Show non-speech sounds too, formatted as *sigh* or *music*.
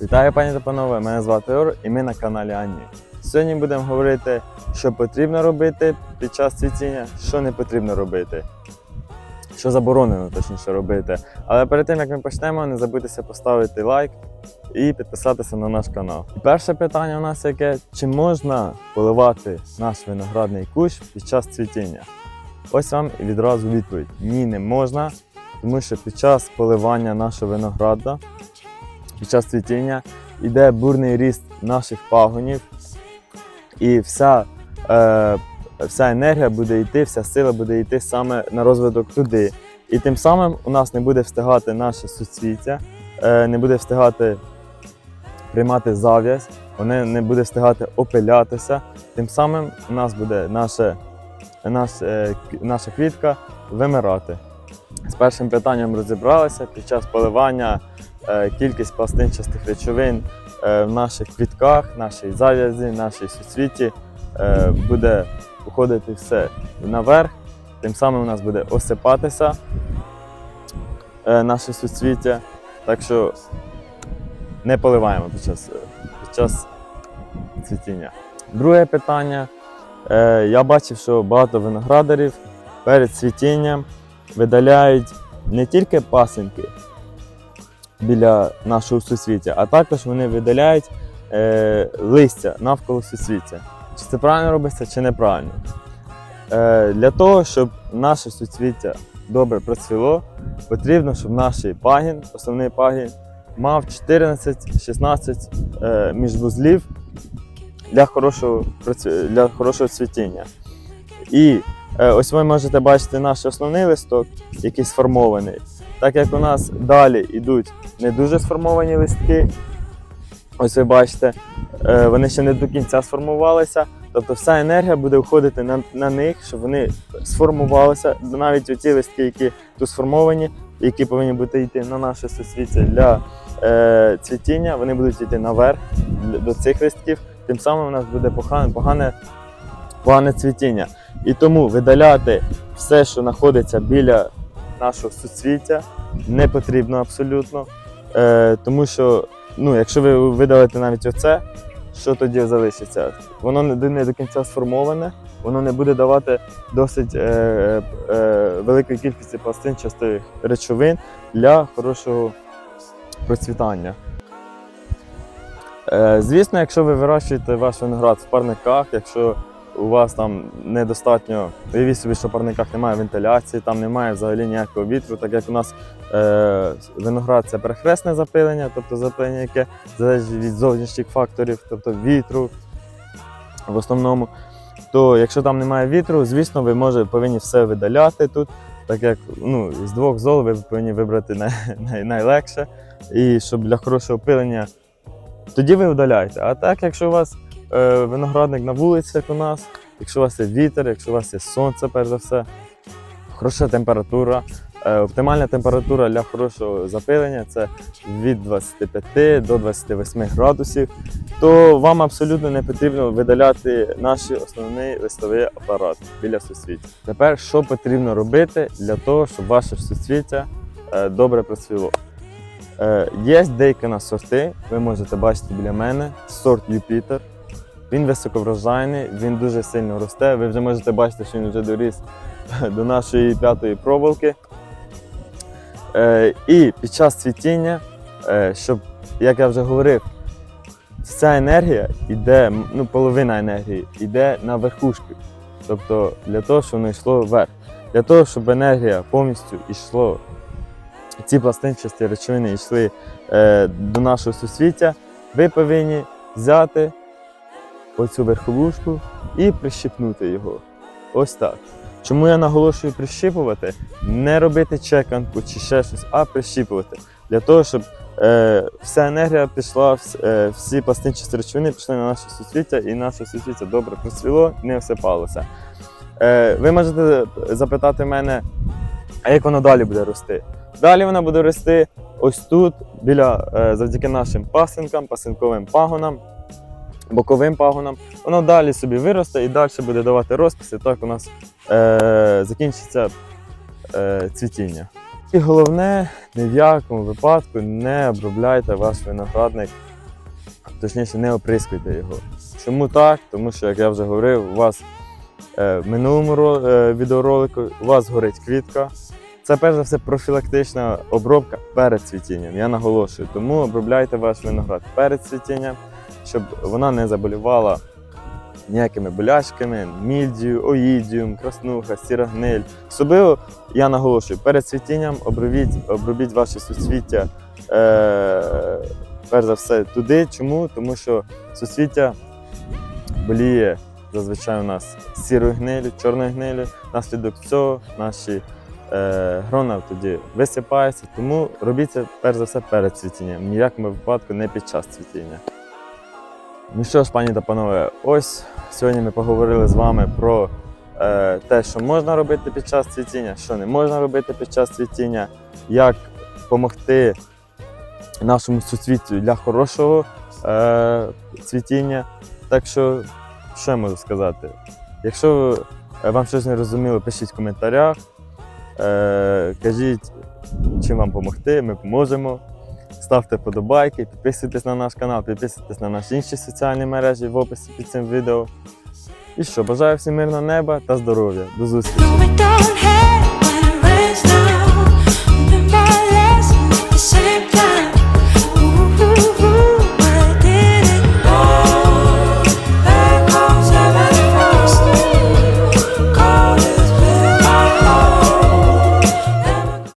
Вітаю, пані та панове! Мене звати Ор і ми на каналі Ані. Сьогодні будемо говорити, що потрібно робити під час цвітіння, що не потрібно робити, що заборонено точніше робити. Але перед тим як ми почнемо, не забудьте поставити лайк і підписатися на наш канал. Перше питання у нас яке: чи можна поливати наш виноградний кущ під час цвітіння? Ось вам відразу відповідь: ні, не можна, тому що під час поливання нашого винограда під час цвітіння йде бурний ріст наших пагонів, і вся, е, вся енергія буде йти, вся сила буде йти саме на розвиток туди. І тим самим у нас не буде встигати наше суцвіття, е, не буде встигати приймати зав'язь, вони не буде встигати опилятися. Тим самим у нас буде наше, наш, е, наша квітка вимирати. З першим питанням розібралися під час поливання кількість пластинчастих речовин е, в наших квітках, нашій зав'язі, нашій суцвіті е, буде уходити все наверх, тим самим у нас буде осипатися е, наше суцвіття. Так що не поливаємо під час, під час цвітіння. Друге питання. Е, Я бачив, що багато виноградарів перед цвітінням видаляють не тільки пасинки, біля нашого суцвіття, а також вони видаляють е, листя навколо суцвіття. Чи це правильно робиться, чи неправильно? Е, для того, щоб наше суцвіття добре процвіло, потрібно, щоб наш пагін, основний пагін, мав 14-16 е, міжвузлів для хорошого, для хорошого цвітіння. І е, ось ви можете бачити наш основний листок, який сформований. Так як у нас далі йдуть не дуже сформовані листки, ось ви бачите, е, вони ще не до кінця сформувалися. Тобто вся енергія буде входити на, на них, щоб вони сформувалися. Навіть ті листки, які тут сформовані, які повинні бути йти на наше суцвіття для е, цвітіння, вони будуть йти наверх до цих листків. Тим самим у нас буде погане, погане, погане цвітіння. І тому видаляти все, що знаходиться біля нашого суцвіття, не потрібно абсолютно. Е, тому що, ну, якщо ви видалите навіть оце, що тоді залишиться? Воно не, до- кінця сформоване, воно не буде давати досить е, е, великої кількості пластинчастих речовин для хорошого процвітання. Е, звісно, якщо ви вирощуєте ваш виноград в парниках, якщо у вас там недостатньо, уявіть собі, що в парниках немає вентиляції, там немає взагалі ніякого вітру, так як у нас е, виноград це перехресне запилення, тобто запилення, яке залежить від зовнішніх факторів, тобто вітру в основному. То якщо там немає вітру, звісно, ви може, повинні все видаляти тут, так як ну, з двох зол ви повинні вибрати най, най, найлегше. І щоб для хорошого пилення, тоді ви видаляєте. А так, якщо у вас виноградник на вулиці, як у нас, якщо у вас є вітер, якщо у вас є сонце, перш за все, хороша температура. Е, Оптимальна температура для хорошого запилення це від 25 до 28 градусів, то вам абсолютно не потрібно видаляти наш основний листовий апарат біля суцвіття. Тепер що потрібно робити для того, щоб ваше суцвіття е, добре процвіло? Е, Є деякі на сорти, ви можете бачити біля мене, сорт Юпітер. Він високоврожайний, він дуже сильно росте. Ви вже можете бачити, що він вже доріс *laughs* до нашої п'ятої проволоки. Е, і під час цвітіння, е, щоб, як я вже говорив, вся енергія йде, ну, половина енергії йде на верхушки. Тобто для того, щоб воно йшло вверх. Для того, щоб енергія повністю йшло, ці пластинчасті речовини йшли е, до нашого суцвіття, ви повинні взяти оцю верховушку і прищипнути його. Ось так. Чому я наголошую прищіпувати? Не робити чеканку чи ще щось, а прищіпувати. Для того, щоб е, вся енергія пішла, е, всі пластинчасті речовини пішли на наше суцвіття, і наше суцвіття добре процвіло, не всипалося. Е, ви можете запитати мене, а як воно далі буде рости? Далі воно буде рости ось тут, біля, е, завдяки нашим пасинкам, пасинковим пагонам, боковим пагонам. Воно далі собі виросте і далі буде давати розписи. Так у нас е, закінчиться е, цвітіння. І головне, ні в якому випадку не обробляйте ваш виноградник точніше, не оприскуйте його. Чому так? Тому що, як я вже говорив, у вас е, в минулому е, відеоролику у вас горить квітка. Це перш за все профілактична обробка перед цвітінням. Я наголошую, тому обробляйте ваш виноград перед цвітінням, щоб вона не заболівала ніякими болячками, мільдію, оїдіум, краснуха, сіра гниль. Особливо я наголошую, перед цвітінням обробіть, обробіть ваші суцвіття е, перш за все туди. Чому? Тому що суцвіття боліє зазвичай у нас сірою гнилю, чорною гнилю. Наслідок цього наші е, грона тоді висипаються. Тому робіть це перш за все перед цвітінням. Ні в якому випадку не під час цвітіння. Ну що ж, пані та панове, ось сьогодні ми поговорили з вами про е, те, що можна робити під час цвітіння, що не можна робити під час цвітіння, як допомогти нашому суцвіттю для хорошого е, цвітіння. Так що, що я можу сказати? Якщо е, вам щось не розуміло, пишіть в коментарях, е, кажіть, чим вам допомогти, ми поможемо. Ставте вподобайки, підписуйтесь на наш канал, підписуйтесь на наші інші соціальні мережі в описі під цим відео. І що, бажаю всім мирного неба та здоров'я. До зустрічі!